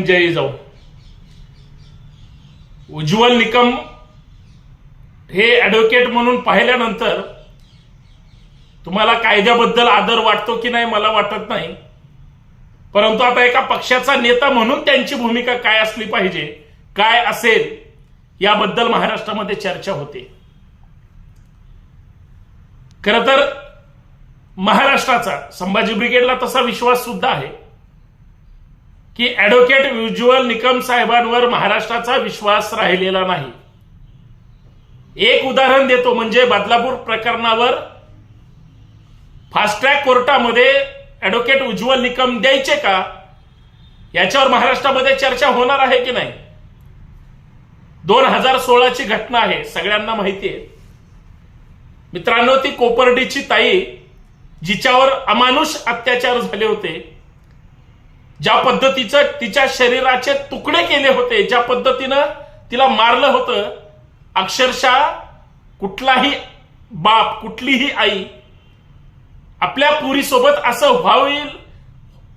भीम जय जाऊ. उज्ज्वल निकम हे ॲडव्होकेट म्हणून पाहिल्यानंतर तुम्हाला कायद्याबद्दल आदर वाटतो की नाही मला वाटत नाही. परंतु आता एका पक्षाचा नेता म्हणून त्यांची भूमिका काय असली पाहिजे काय असेल याबद्दल महाराष्ट्रामध्ये चर्चा होते. खर तर महाराष्ट्राचा संभाजी ब्रिगेडला तसा विश्वास सुद्धा आहे. की ऍडव्होकेट युज्युअल निकम साहेबांवर महाराष्ट्राचा विश्वास राहिलेला नाही. एक उदाहरण देतो म्हणजे बदलापूर प्रकरणावर फास्ट ट्रॅक कोर्टामध्ये ऍडव्होकेट उज्ज्वल निकम द्यायचे का? याच्यावर महाराष्ट्रामध्ये चर्चा होणार आहे की नाही? दोन हजार सोळाची घटना आहे सगळ्यांना माहिती आहे. मित्रांनो ती कोपर्डीची ताई जिच्यावर अमानुष अत्याचार झाले होते ज्या पद्धतीचं तिच्या शरीराचे तुकडे केले होते ज्या पद्धतीनं तिला मारलं होतं अक्षरशः कुठलाही बाप कुठलीही आई आपल्या पुरीसोबत असं व्हावील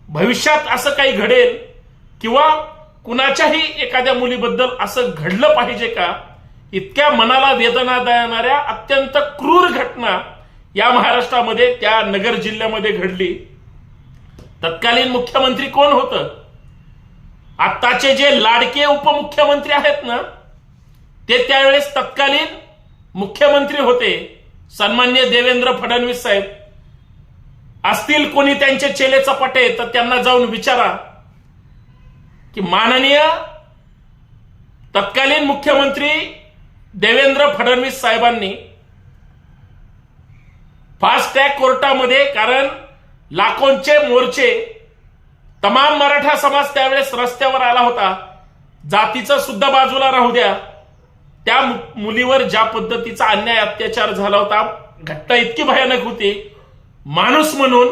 भविष्यात असं काही घडेल किंवा कुणाच्याही एखाद्या मुलीबद्दल असं घडलं पाहिजे का? इतक्या मनाला वेदना देणाऱ्या अत्यंत क्रूर घटना या महाराष्ट्रामध्ये त्या नगर जिल्ह्यामध्ये घडली. तत्कालीन मुख्यमंत्री कोण होतं? आत्ताचे जे लाडके उपमुख्यमंत्री आहेत ना ते त्यावेळेस तत्कालीन मुख्यमंत्री होते. सन्मान्य देवेंद्र फडणवीस साहेब. असतील कोणी त्यांचे चेले चपाटे तर त्यांना जाऊन विचारा. की माननीय तत्कालीन मुख्यमंत्री देवेंद्र फडणवीस साहेबांनी फास्ट ट्रॅक कोर्टामध्ये कारण लाखोंचे मोर्चे. तमाम मराठा समाज त्यावेळेस रस्त्यावर आला होता. जातीचं सुद्धा बाजूला राहू द्या. त्या मुलीवर ज्या पद्धतीचा अन्याय अत्याचार झाला होता घटना इतकी भयानक होती. माणूस म्हणून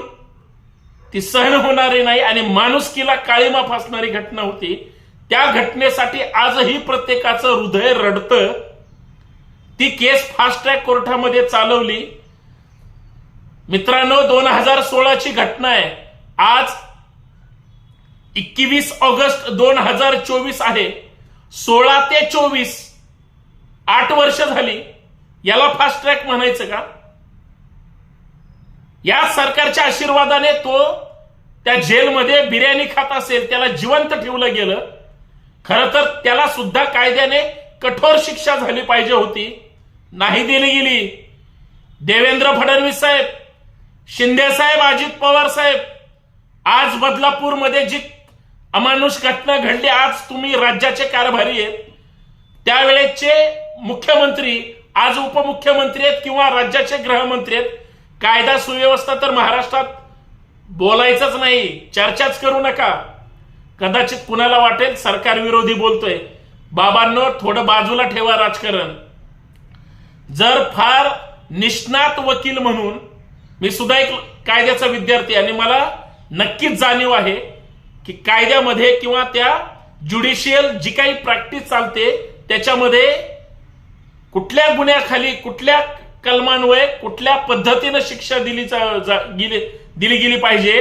ती सहन होणारी नाही आणि माणुसकीला काळीमा फासणारी घटना होती. त्या घटनेसाठी आजही प्रत्येकाचं हृदय रडतं. ती केस फास्ट ट्रॅक कोर्टामध्ये चालवली. मित्रांनो दोन हजार सोळाची घटना आहे. आज एकवीस ऑगस्ट दोन हजार चोवीस आहे. सोळा ते चोवीस आठ वर्ष झाली. याला फास्ट ट्रॅक म्हणायचं का? या सरकारच्या आशीर्वादाने तो त्या जेलमध्ये बिर्याणी खात असेल त्याला जिवंत ठेवलं गेलं. खरं तर त्याला सुद्धा कायद्याने कठोर शिक्षा झाली पाहिजे होती. नाही दिली गेली. देवेंद्र फडणवीस साहेब शिंदेसाहेब अजित पवार साहेब आज बदलापूरमध्ये जी अमानुष घटना घडली आज तुम्ही राज्याचे कारभारी आहेत. त्यावेळेचे मुख्यमंत्री आज उपमुख्यमंत्री आहेत किंवा राज्याचे गृहमंत्री आहेत कायदा सुव्यवस्था तर महाराष्ट्रात बोलायचंच नाही चर्चाच करू नका. कदाचित कुणाला वाटेल सरकार विरोधी बोलतोय. बाबांनो थोडं बाजूला ठेवा राजकारण. जर फार निष्णात वकील म्हणून मी सुद्धा एक कायद्याचा विद्यार्थी आणि मला नक्कीच जाणीव आहे की कायद्यामध्ये किंवा त्या ज्युडिशियल जी काही प्रॅक्टिस चालते त्याच्यामध्ये कुठल्या गुन्ह्याखाली कुठल्या कलमान्वये कुठल्या पद्धतीनं शिक्षा दिली जा- गेली दिली गेली पाहिजे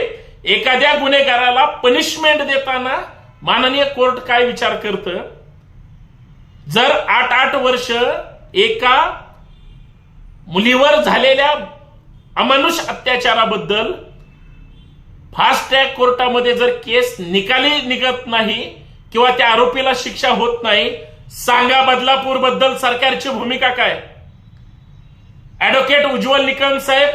एखाद्या गुन्हेगाराला पनिशमेंट देताना माननीय कोर्ट काय विचार करतं? जर आठ आठ वर्ष एका मुलीवर झालेल्या अमानुष अत्याचाराबद्दल फास्ट ट्रॅक कोर्टामध्ये जर केस निकाली निघत नाही किंवा त्या आरोपीला शिक्षा होत नाही सांगा बदलापूरबद्दल सरकारची भूमिका काय? ऍडव्होकेट उज्ज्वल निकम साहेब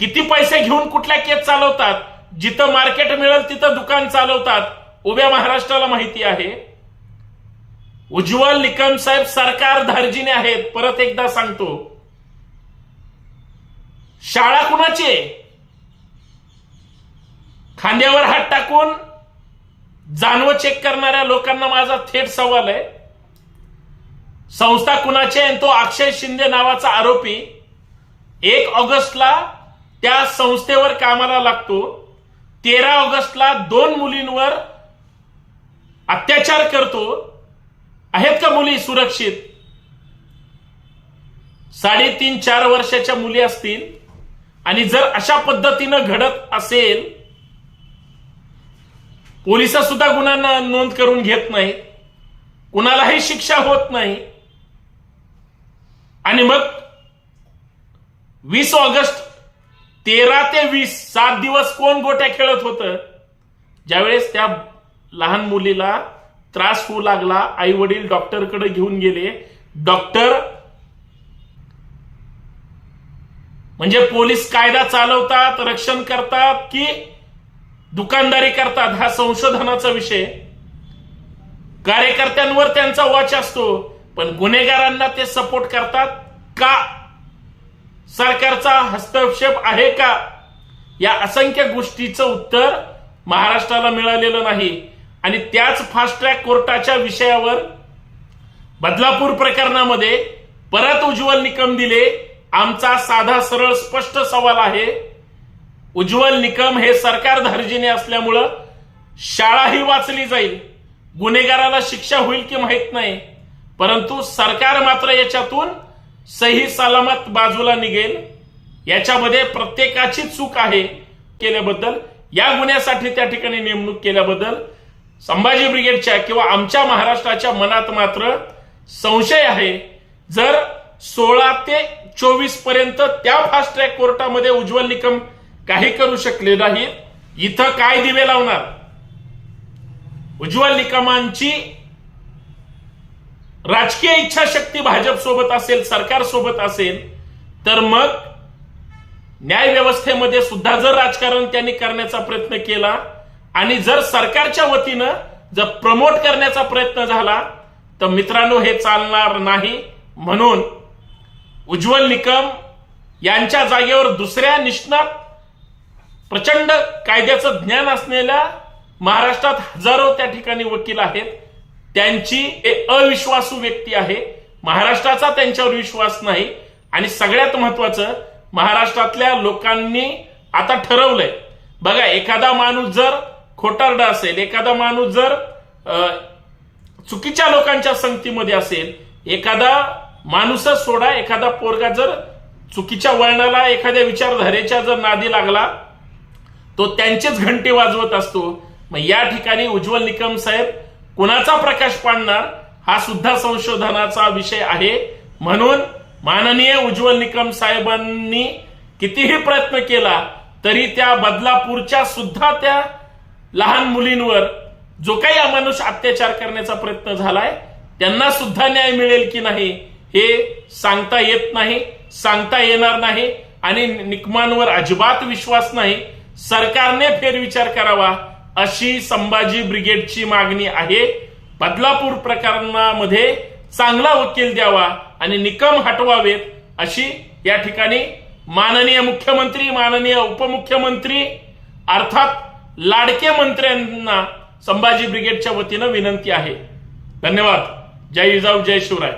किती पैसे घेऊन कुठल्या केस चालवतात? जिथं मार्केट मिळेल तिथं दुकान चालवतात. उभ्या महाराष्ट्राला माहिती आहे. उज्ज्वल निकम साहेब सरकार धार्जिने आहेत. परत एकदा सांगतो. शाळा कुणाची आहे? खांद्यावर हात टाकून जानवं चेक करणाऱ्या लोकांना माझा थेट सवाल आहे. संस्था कुणाची आहे? तो अक्षय शिंदे नावाचा आरोपी एक ऑगस्टला त्या संस्थेवर कामाला लागतो. तेरा ऑगस्टला दोन मुलींवर अत्याचार करतो. आहेत का मुली सुरक्षित? साडेतीन चार वर्षाच्या मुली असतील. आणि जर अशा पद्धतीनं घडत असेल पोलीस सुद्धा गुन्हा नोंद करून घेत नाही कुणालाही शिक्षा होत नाही. आणि मग वीस ऑगस्ट तेरा ते वीस सात दिवस कोण गोट्या खेळत होतं? ज्यावेळेस त्या लहान मुलीला त्रास होऊ लागला आई वडील डॉक्टरकडे घेऊन गेले. डॉक्टर म्हणजे पोलीस कायदा चालवतात रक्षण करतात की दुकानदारी करतात? हा संशोधनाचा विषय. कार्यकर्त्यांवर त्यांचा वॉच असतो पण गुन्हेगारांना ते सपोर्ट करतात का? सरकारचा हस्तक्षेप आहे का? या असंख्य गोष्टीचं उत्तर महाराष्ट्राला मिळालेलं नाही. आणि त्याच फास्ट ट्रॅक कोर्टाच्या विषयावर बदलापूर प्रकरणामध्ये परत उज्ज्वल निकम दिले. आमचा साधा सरळ स्पष्ट सवाल आहे. उज्ज्वल निकम हे सरकार धार्जिने असल्यामुळं शाळाही वाचली जाईल. गुन्हेगाराला शिक्षा होईल की माहीत नाही. परंतु सरकार मात्र याच्यातून सही सलामत बाजूला निघेल. याच्यामध्ये प्रत्येकाची चूक आहे केल्याबद्दल या गुन्ह्यासाठी त्या ठिकाणी नेमणूक केल्याबद्दल संभाजी ब्रिगेडच्या किंवा आमच्या महाराष्ट्राच्या मनात मात्र संशय आहे. जर सोळा ते चोवीसपर्यंत त्या फास्ट ट्रॅक कोर्टामध्ये उज्ज्वल निकम काही करू शकले नाही. इथं काय दिवे लावणार? उज्ज्वल निकमांची राजकीय इच्छाशक्ती भाजप सोबत असेल सरकार सोबत असेल तर मग न्याय व्यवस्थेमध्ये सुद्धा जर राजकारण त्यांनी करण्याचा प्रयत्न केला आणि जर सरकारच्या वतीनं जर प्रमोट करण्याचा प्रयत्न झाला तर मित्रांनो हे चालणार नाही. म्हणून उज्ज्वल निकम यांच्या जागेवर दुसऱ्या निष्णात प्रचंड कायद्याचं ज्ञान असलेल्या महाराष्ट्रात हजारो त्या ठिकाणी वकील आहेत. त्यांची एक अविश्वासू व्यक्ती आहे. महाराष्ट्राचा त्यांच्यावर विश्वास नाही. आणि सगळ्यात महत्वाचं महाराष्ट्रातल्या लोकांनी आता ठरवलंय. बघा एखादा माणूस जर खोटारडा असेल एखादा माणूस जर चुकीच्या लोकांच्या संगतीमध्ये असेल एखादा माणूसच सोडा एखादा पोरगा जर चुकीच्या वळणाला एखाद्या विचारधारेच्या जर नादी लागला तो त्यांचीच घंटी वाजवत असतो. मग या ठिकाणी उज्ज्वल निकम साहेब कुणाचा प्रकाश पाडणार हा सुद्धा संशोधनाचा विषय आहे. म्हणून माननीय उज्ज्वल निकम साहेबांनी कितीही प्रयत्न केला तरी त्या बदलापूरच्या सुद्धा त्या लहान मुलींवर जो काही अमानुष अत्याचार करण्याचा प्रयत्न झालाय त्यांना सुद्धा न्याय मिळेल की नाही हे सांगता येत नाही सांगता येणार नाही आणि निकमांवर अजिबात विश्वास नाही. सरकारने फेरविचार करावा अशी संभाजी ब्रिगेडची मागणी आहे. बदलापूर प्रकरणामध्ये चांगला वकील द्यावा आणि निकम हटवावेत अशी या ठिकाणी माननीय मुख्यमंत्री माननीय उपमुख्यमंत्री अर्थात लाडके मंत्र्यांना संभाजी ब्रिगेडच्या वतीनं विनंती आहे. धन्यवाद. जय जिजाऊ जय शिवराय.